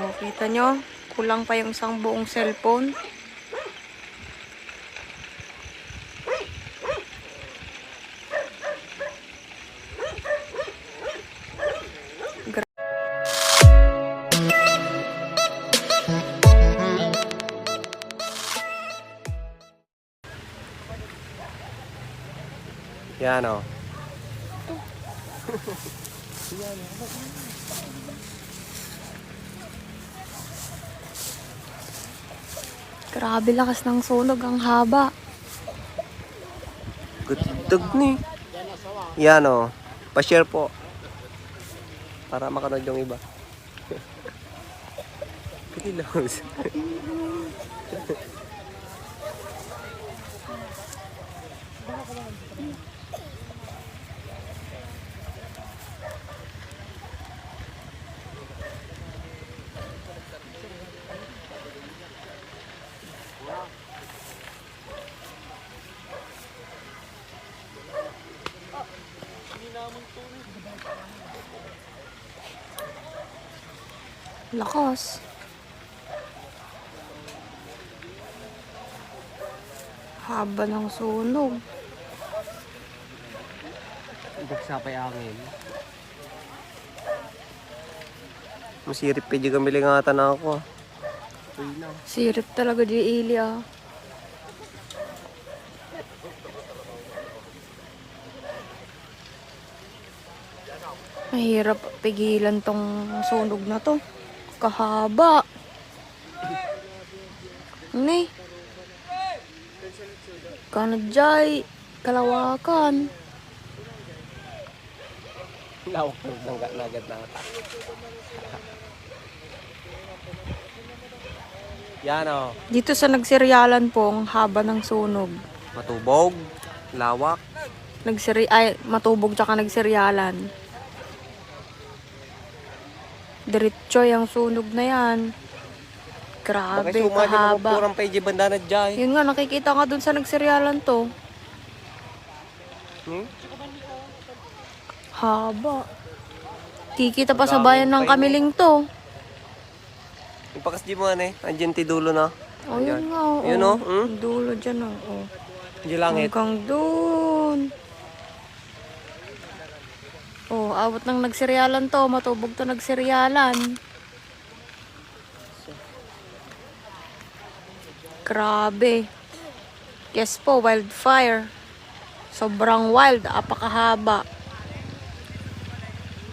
Oh, kita nyo? Kulang pa yung isang buong cellphone. Yan o. Grabe lakas ng sunog. Ang haba. Gutog ni. Yan o. Pa-share po. Para makanood yung iba. Pinilaws. Lakas. Haba ng sunog. Buksa pa yung angin. Masirip pa di kami lingatan ako. Sirip talaga di ili ah. Mahirap pigilan tong sunog na to. Kahaba. Ni. Kanadjay. Kalawakan. Lawak ng nagat na ata. Yan o. Dito sa nagsiryalan po, ang haba ng sunog. Matubog. Lawak. Nagsiri ay matubog tsaka nagsiryalan. Diretso yung sunog na yan. Grabe, Bakit sumali mga kahaba. purang peji banda na dyan? Yun nga, nakikita nga dun sa nagsiryalan to. Hmm? Haba. Kikita pa sa bayan ng kamiling to. Yung pakas di mo ano eh. Andyan ti dulo na. Oh, yun nga. Oh, Yun, oh, hmm? Ang Dulo dyan, oh. oh. Di langit. Hanggang dun. Oh, awat ng nagsiryalan to. Matubog to nagsiryalan. Grabe. Yes po, wildfire. Sobrang wild, apakahaba.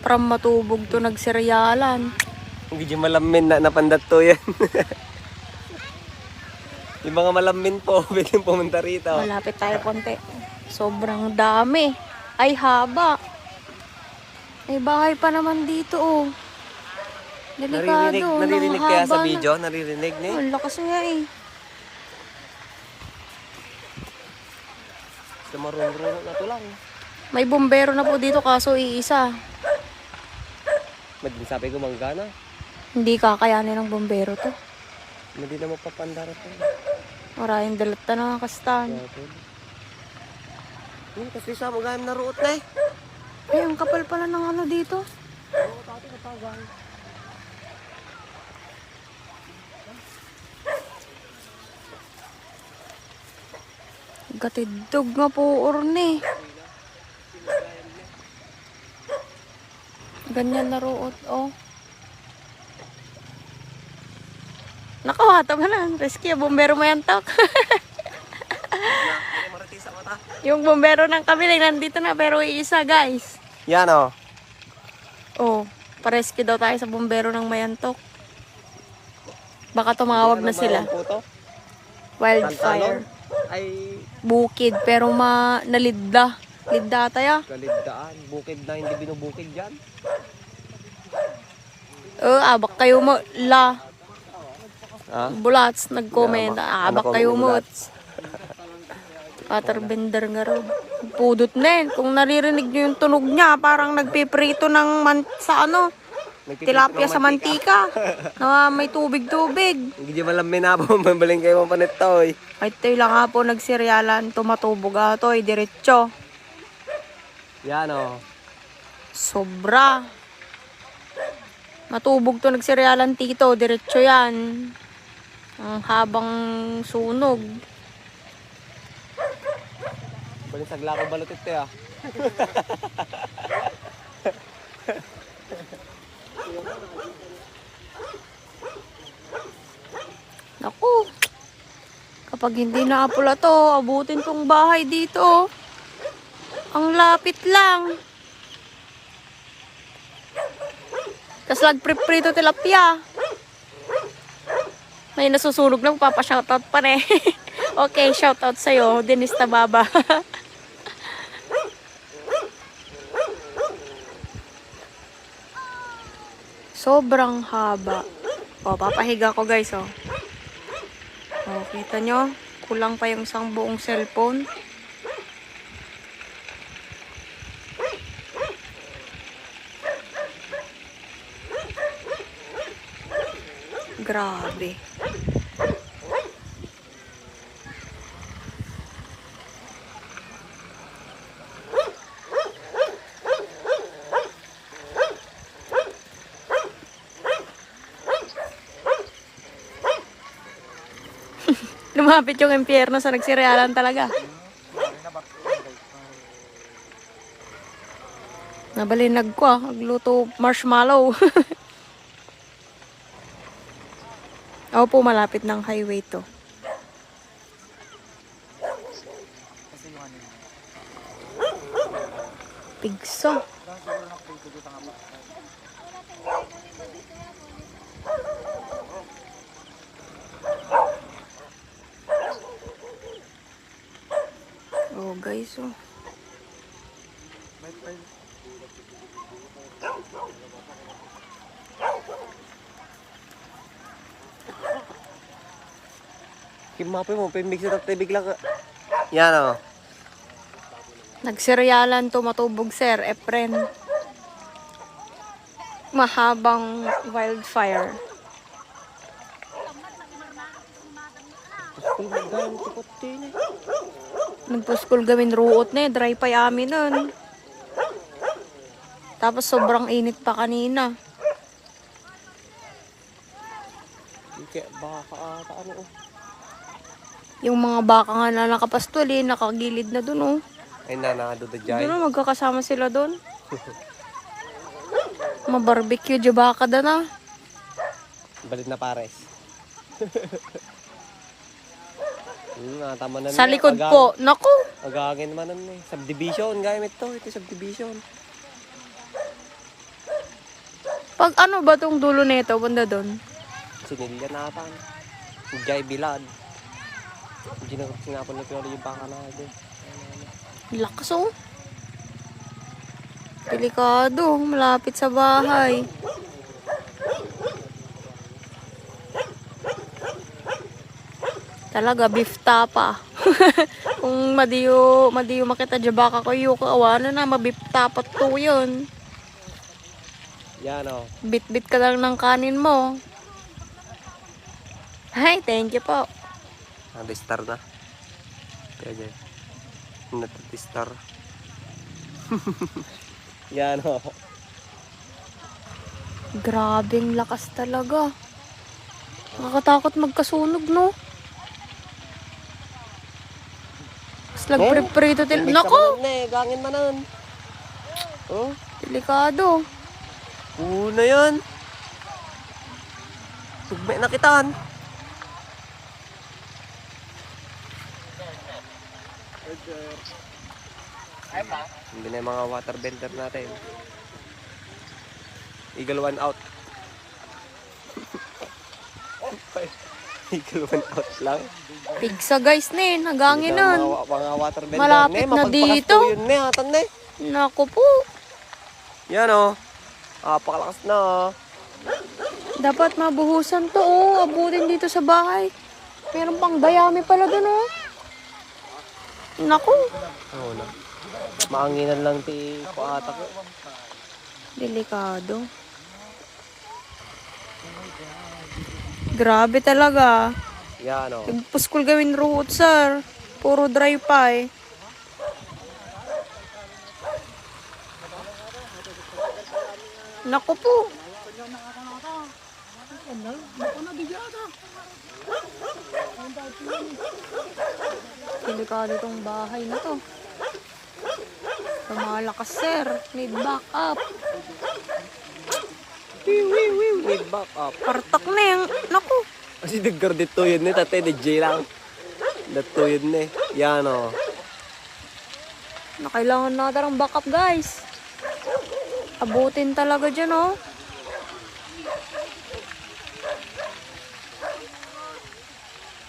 From matubog to nagsiryalan. Hindi di malamin na napandat to yan. yung mga malamin po, pwedeng pumunta rito. Malapit tayo konti. Sobrang dami. Ay, haba. May bahay pa naman dito, oh. Delikado. Naririnig, naririnig kaya sa haba na- video? Naririnig ni? Oh, ang lakas nga eh. Sa marunong na to lang. May bumbero na po dito kaso iisa. Madin sabi ko manggana. Hindi kakayanin ng bumbero to. Hindi na mapapandara to. Maraming dalata na kastan. Hmm, kasi sa gayam na ruot na eh. Ay, ang kapal pala ng ano dito. Gatidog nga po orne. Ganyan na ruot, oh. Nakawata mo na. Rescue, bumbero mo yan, tok. Yung bumbero ng kamiling nandito na pero iisa, guys. Yan oh. Oh, pareski daw tayo sa bumbero ng Mayantok. Baka tumawag na sila. Wildfire. Ay, Bukid, pero ma nalidda. Lidda tayo. galidaan. Bukid na hindi binubukid dyan. Oh, abak kayo mo. La. Ha? Bulats, nag-comment. Abak ano kayo mo. bulats. Waterbender nga rin. Pudot na yun. Kung naririnig nyo yung tunog niya, parang nagpiprito ng man sa ano, tilapia sa mantika. na may tubig-tubig. Hindi di malam minabo, mabaling kayo mga panitoy. Ay, ito lang nga po nagsiryalan. Tumatubog ato, ay diretso. Yan oh. Sobra. Matubog to nagseryalan tito. Diretso yan. Ang habang sunog. Balisag lang ako balutit te ah. Naku. Kapag hindi naapula to, abutin tong bahay dito. Ang lapit lang. Tapos lagpriprito tilapia. May nasusunog na, papashoutout pa na eh. okay, shoutout sa'yo, Dennis Tababa. Sobrang haba. O, papahiga ko guys, oh. O, kita nyo? Kulang pa yung isang buong cellphone. Grabe. Lumapit yung impyerno sa nagsirealan talaga. Nabalinag ko ah. Magluto marshmallow. Ako po malapit ng highway to. Pigso. Oh guys oh. Kimapoy mo, pimix at tibig lang. ah. Yan oh. Nagseryalan to matubog sir, Efren. Mahabang wildfire. Eh. Nagpuskol gawin ruot na eh, dry pa yamin nun. Tapos sobrang init pa kanina. Kaya baka ka ata ano oh. Yung mga baka nga na nakapastol eh, nakagilid na dun oh. Ay na, nakaduda dyan. Doon na, magkakasama sila doon. Mabarbecue di baka da na. Balit na pares. Hmm, nga, tama na Sa likod Aga- po, naku, Agagin naman nun eh. Subdivision, gamit to. Ito subdivision. pag ano ba tong dulo nito, banda doon? Sinilya na ata. Jai Bilad. Hindi na sinapon ni Piolo yung baka na doon. Lakas oh. Delikado, malapit sa bahay. Talaga, beef tapa. Kung madiyo, madiyo makita dyan baka ko yung kawana na, mabif tapa to yun. Yan o. Bit-bit ka lang ng kanin mo. Hi, thank you po. Oh. star na. Kaya dyan. Natistar. Yan o. Grabing lakas talaga. Nakakatakot magkasunog, no? Tapos nagpre-prito din. Nako! Na eh. Gangin man nun. Oh. Delikado. Una yan. Tugme na kitaan. Hindi na yung mga water bender natin. Eagle one out. Eagle one out lang. Pigsa guys na eh. Nagangin nun. Mga, mga water bender. Malapit Ne, na dito. Yun ne, hatan ne. Naku po. Yan o. Oh. Ah, pakalakas na oh. Dapat mabuhusan to oh. Abutin dito sa bahay. Meron pang dayami pala dun oh. Naku. Oo na. Maanginan lang ti ko ata ko. Delikado. Grabe talaga. Yan o. Nagpuskol gawin ruhot, sir. Puro dry pa eh. Naku po. Delikado tong bahay na to. Lumalakas, sir. Need backup. Need back up. Partak na yung... Naku. Kasi nagkar dito yun eh, tatay, nag-J lang. Dito yun eh. Yan o. Na kailangan natin ng backup, guys. Abutin talaga dyan, oh.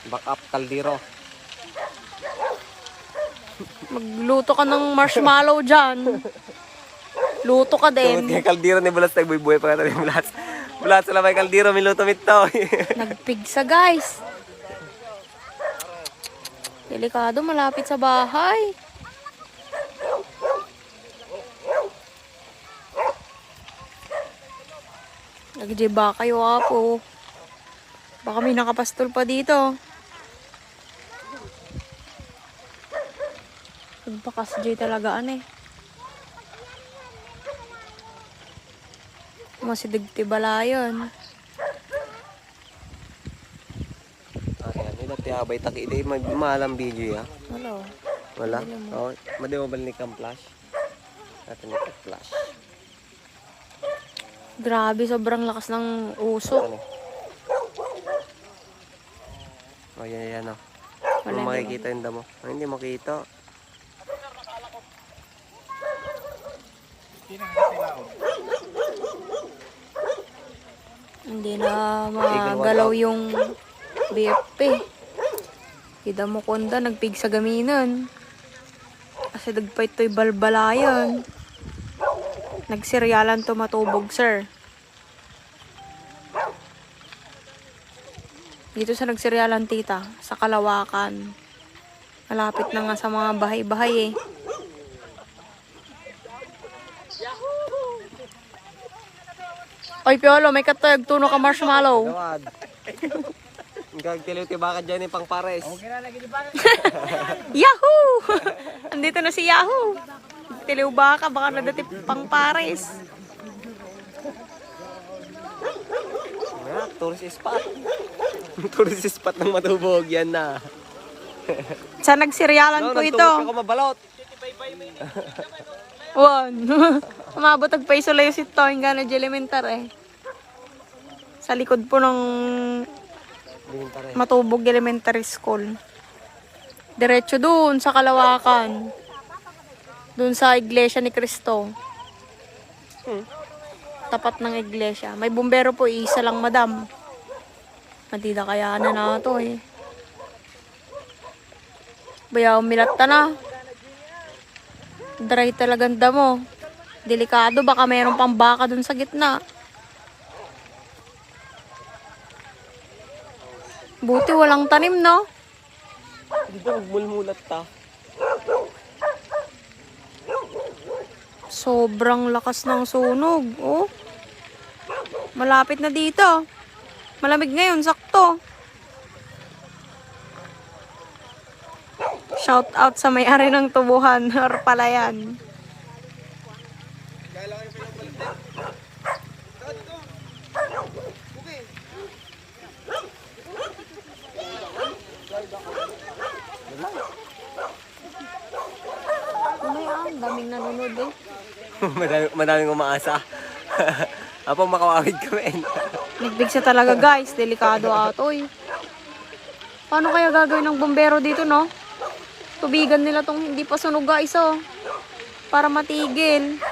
Back up, kaldiro. Magluto ka ng marshmallow dyan. Luto ka din. kay kaldiro ni Bulas, nagbubuhay pa ka ni Bulas. Bulas, wala may kaldiro, minuto mito. Nagpigsa, guys. Delikado, malapit sa bahay. Nagjiba kayo apo. Baka may nakapastol pa dito. Nagbakas J talaga ano eh. Masidigti bala yun. Ayan, ito tiyabay taki. Hindi, malam video ya. Hello. Wala? Oo, madi mo balik ang flash. Natin ito flash. Grabe, sobrang lakas ng usok. Ano? Oh, yan, yan, oh. Wala, Wala makikita yung damo. Ay, hindi makita. Hindi na magalaw yung BFP. Kita mo konda, nagpig sa gaminan. Kasi nagpait to'y balbalayan. Nagsiryalan to matubog, sir. Dito sa nagsiryalan, tita, sa Kalawakan. Malapit na nga sa mga bahay-bahay eh. Oy, Piolo, may katayag tuno ka marshmallow. Gawad. Gagtiliw ti baka dyan yung pang pares. Yahoo! Andito na si Yahoo. Tiliw baka, baka nadati pang pares. Wala, tourist spot. tourist spot ng matubog, yan na. Sa nagsiryalan po ito. nagtubog ako mabalot. One. Umabot ang paiso layo si Toy, nga na elementar eh. Sa likod po ng. Matubog Elementary School. Diretso dun sa Kalawakan. Dun sa Iglesia ni Cristo. Hmm. Tapat ng iglesia. May bumbero po, isa lang madam. Matida kaya na na to eh. Baya umilat ta na. Dry talagang damo. Delikado, baka mayroon pang baka dun sa gitna. Buti walang tanim, no? Dito magmulmulat ta. Sobrang lakas ng sunog. Oh. Malapit na dito. Malamig ngayon, sakto. Shout out sa may-ari ng tubuhan or palayan. Ano yan? Daming nanonood eh. madami, madaming umaasa. Apo makawawid kami. Nagbigsa talaga guys, delikado atoy. Paano kaya gagawin ng bombero dito no? Tubigan nila tong hindi pa sunog guys oh. Para matigil.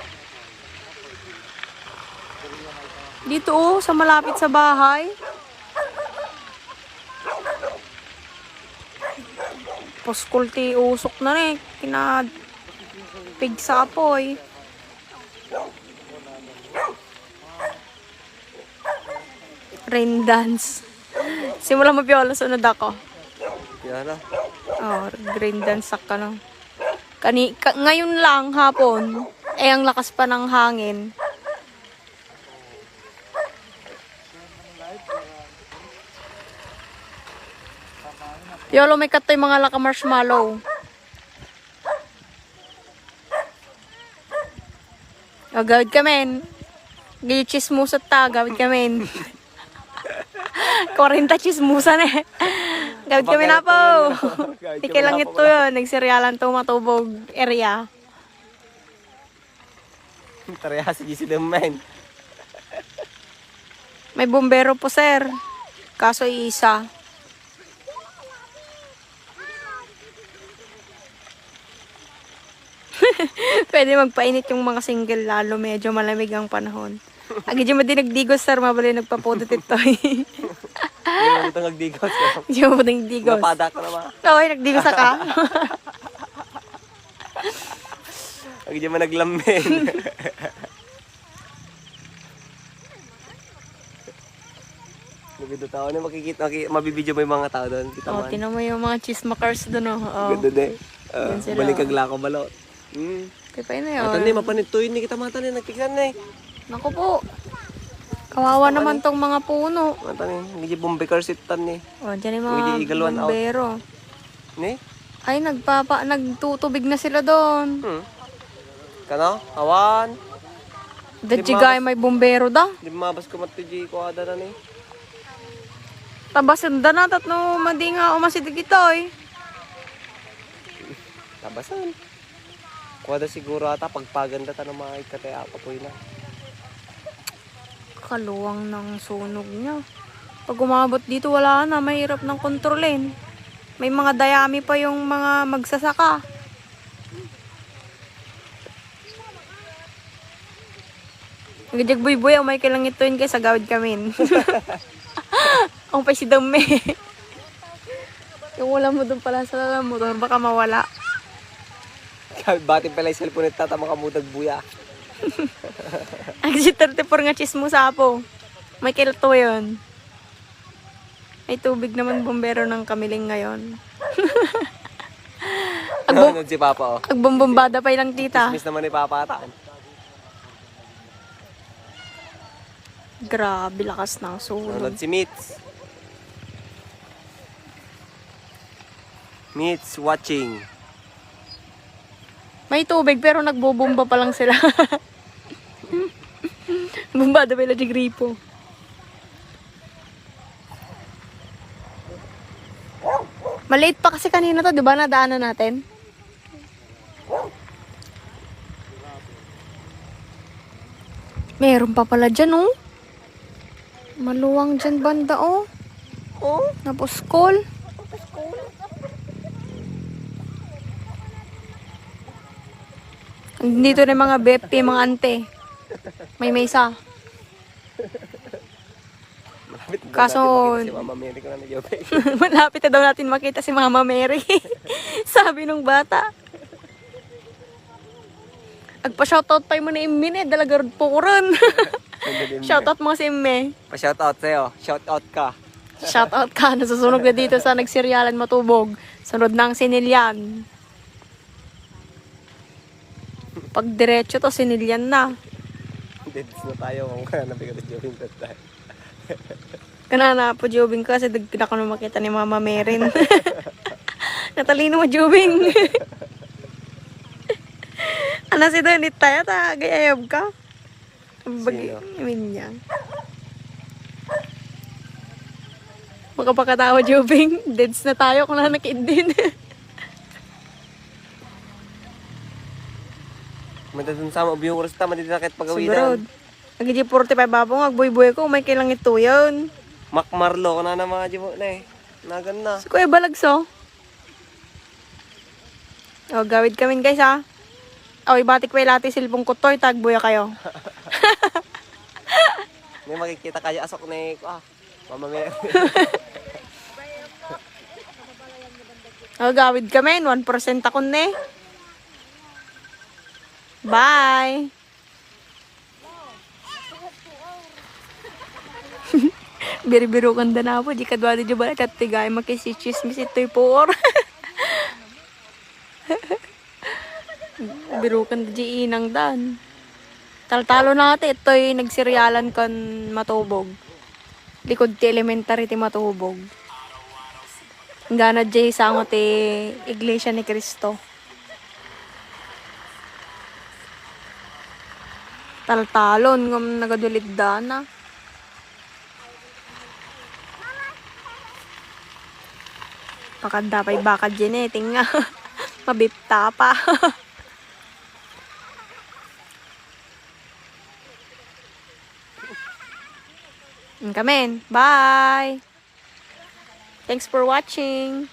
Dito oh, sa malapit sa bahay. Poskulti usok na rin. Kina pigsa apoy. Rain dance. Simula mo piola, sunod ako. Yan na. Oh, rain dance ka no. Kani, ka, ngayon lang hapon, eh ang lakas pa ng hangin. Yolo, may katoy mga laka marshmallow. Agad kami. Gaya chismusa ta, gawid kami. 40 chismusa na eh. Gawid kami na po. Gawid kailang na po. ito yun. Nagserialan to matubog area. Tarayahan si GC Dumain. May bumbero po, sir. Kaso isa. Pwede magpainit yung mga single lalo medyo malamig ang panahon. Agi di mo din nagdigos sir, mabali nagpapudot ito. Hindi mo ito nagdigos. Di mo din nagdigos. Napada ka naman. Okay, nagdigos ka. Ang di mo naglamin. Nagito tao na makikita, makikita, mabibidyo mo yung mga tao doon. Kita oh, tinan mo yung mga chismakers doon oh. oh. Ganda din. Uh, balik oh. kag lako balot. Hmm. Kaya pa yun Matan eh. ni kita matan ni nagkikan ni. Naku po. Kawawa naman tong mga puno. Matan ni hindi bombe car sitan ni. Oh, dyan yung Hindi mga out. bumbero. Ni? Ay, nagpapa, nagtutubig na sila doon. Hmm. Kano? Awan. Dajigay may bumbero da. Di mabas ko matuji ko ada na ni. Tabasan da na tatno madinga o masidig ito eh. Tabasan. Kuwada siguro ata pagpaganda ta ng mga ikataya pa po na. Kaluwang ng sunog niya. Pag umabot dito wala na, mahirap ng kontrolin. May mga dayami pa yung mga magsasaka. Gajag buy buy, umay kailang ito yun kay sa gawid kami. Ang pa si dami. yung wala mo doon pala sa motor, baka mawala. Bati pala yung cellphone nita ta makamudag buya. Ang si 34 nga chismo sa apo. May kilato yun. May tubig naman bombero ng kamiling ngayon. Agbom Nanonood si Papa oh. agbombada pa ilang tita. Miss naman ni Papa ata. Grabe lakas ng sunog. Nanonood si Mitz. Mitz watching. May tubig pero nagbobomba pa lang sila. Bombada pa ilang gripo. Maliit pa kasi kanina to, di ba? Nadaanan natin. Meron pa pala dyan, oh. Maluwang dyan banda, oh. Oh, Tapos call. Dito na mga bepi, mga ante. May mesa. malapit na Kaso- si Mama Mary ko na nagyobe. Malapit na daw natin makita si Mama Mary. Sabi nung bata. Agpa-shoutout pa yung mga imin eh. Dalaga rin po ko rin. Shoutout mga si Imme. Pa-shoutout sa'yo. Shoutout ka. Shoutout ka. Nasusunog na dito sa nagsiryalan matubog. Sunod na ang sinilyan. Pag diretso to, sinilyan na. Deads na tayo kung kaya nabigat at Jovin tayo. Kanana po, Jubing, kasi dagdag ako na makita ni Mama Merin. Natalino mo, Jubing. ano si doon, tayo ta, gayayab ka. Sino? imin niya. Makapakatawa, Jubing. Deads na tayo kung nanakid din. Madadun sa mga viewers ta, madidakit pagawidan. Nagigi 45 babong, agboy-boy ko, may kailang ito yun. Mac Marlo, kana na mga jibo na eh. Nagan na. Si Kuya Balagso. O, gawid kami guys ha. O, ibatik pa ilati silpong kutoy, tagbuya kayo. May makikita kaya asok na eh. Ah, Mama Mary. O, gawid kami, 1% ako ne. Bye! Biro-biro kanda na po, di kadwa di ba at tigay makisichismis ito'y por. Biro kan di inang dan. Taltalo na ate, ito'y nagsiryalan kan matubog. Likod ti elementary ti matubog. Gana jay sa ti Iglesia ni Cristo. Taltalon ngam nagadulid dana. Pakanda pa'y baka dyan eh. Tinga. Mabipta pa. Kamen. Bye! Thanks for watching!